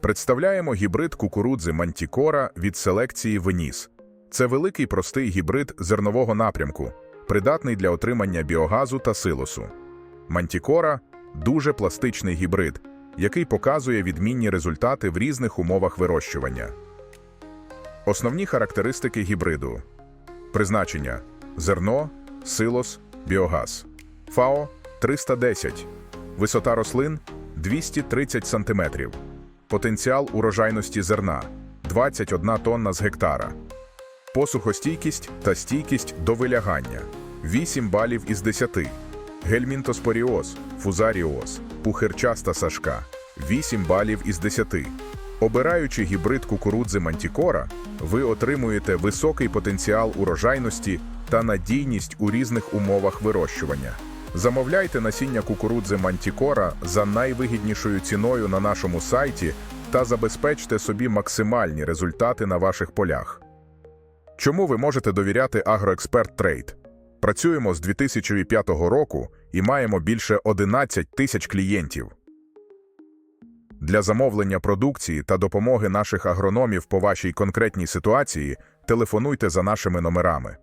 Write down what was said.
Представляємо гібрид кукурудзи Мантікора від селекції Веніс. Це великий простий гібрид зернового напрямку, придатний для отримання біогазу та силосу. Мантікора дуже пластичний гібрид, який показує відмінні результати в різних умовах вирощування. Основні характеристики гібриду: призначення зерно, силос, біогаз. ФАО 310, висота рослин 230 см, потенціал урожайності зерна 21 тонна з гектара, посухостійкість та стійкість до вилягання 8 балів із 10, гельмінтоспоріоз, фузаріоз, пухирчаста сашка 8 балів із 10. Обираючи гібрид кукурудзи Мантікора, ви отримуєте високий потенціал урожайності та надійність у різних умовах вирощування. Замовляйте насіння кукурудзи Мантікора за найвигіднішою ціною на нашому сайті та забезпечте собі максимальні результати на ваших полях. Чому ви можете довіряти Агроексперт Трейд? Працюємо з 2005 року і маємо більше 11 тисяч клієнтів. Для замовлення продукції та допомоги наших агрономів по вашій конкретній ситуації телефонуйте за нашими номерами.